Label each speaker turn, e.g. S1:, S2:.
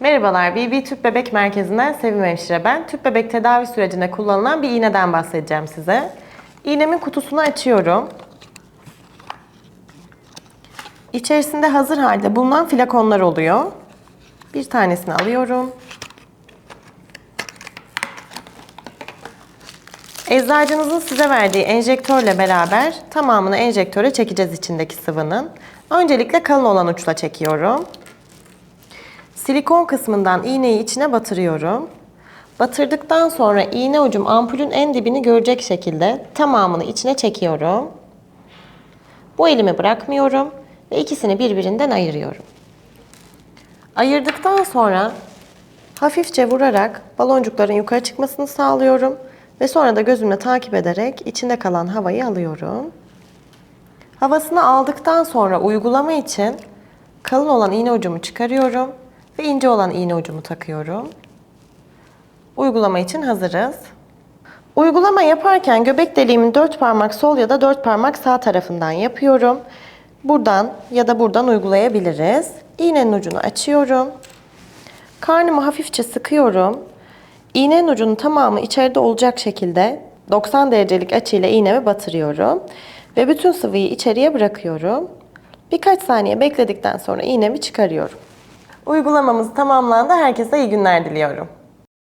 S1: Merhabalar, BB Tüp Bebek Merkezi'nden Sevim Hemşire ben. Tüp bebek tedavi sürecinde kullanılan bir iğneden bahsedeceğim size. İğnemin kutusunu açıyorum. İçerisinde hazır halde bulunan flakonlar oluyor. Bir tanesini alıyorum. Eczacınızın size verdiği enjektörle beraber tamamını enjektöre çekeceğiz içindeki sıvının. Öncelikle kalın olan uçla çekiyorum. Silikon kısmından iğneyi içine batırıyorum. Batırdıktan sonra iğne ucum ampulün en dibini görecek şekilde tamamını içine çekiyorum. Bu elimi bırakmıyorum ve ikisini birbirinden ayırıyorum. Ayırdıktan sonra hafifçe vurarak baloncukların yukarı çıkmasını sağlıyorum ve sonra da gözümle takip ederek içinde kalan havayı alıyorum. Havasını aldıktan sonra uygulama için kalın olan iğne ucumu çıkarıyorum ve ince olan iğne ucumu takıyorum. Uygulama için hazırız. Uygulama yaparken göbek deliğimin dört parmak sol ya da dört parmak sağ tarafından yapıyorum. Buradan ya da buradan uygulayabiliriz. İğnenin ucunu açıyorum. Karnımı hafifçe sıkıyorum. İğnenin ucunun tamamı içeride olacak şekilde 90 derecelik açıyla iğnemi batırıyorum. Ve bütün sıvıyı içeriye bırakıyorum. Birkaç saniye bekledikten sonra iğnemi çıkarıyorum. Uygulamamız tamamlandı. Herkese iyi günler diliyorum.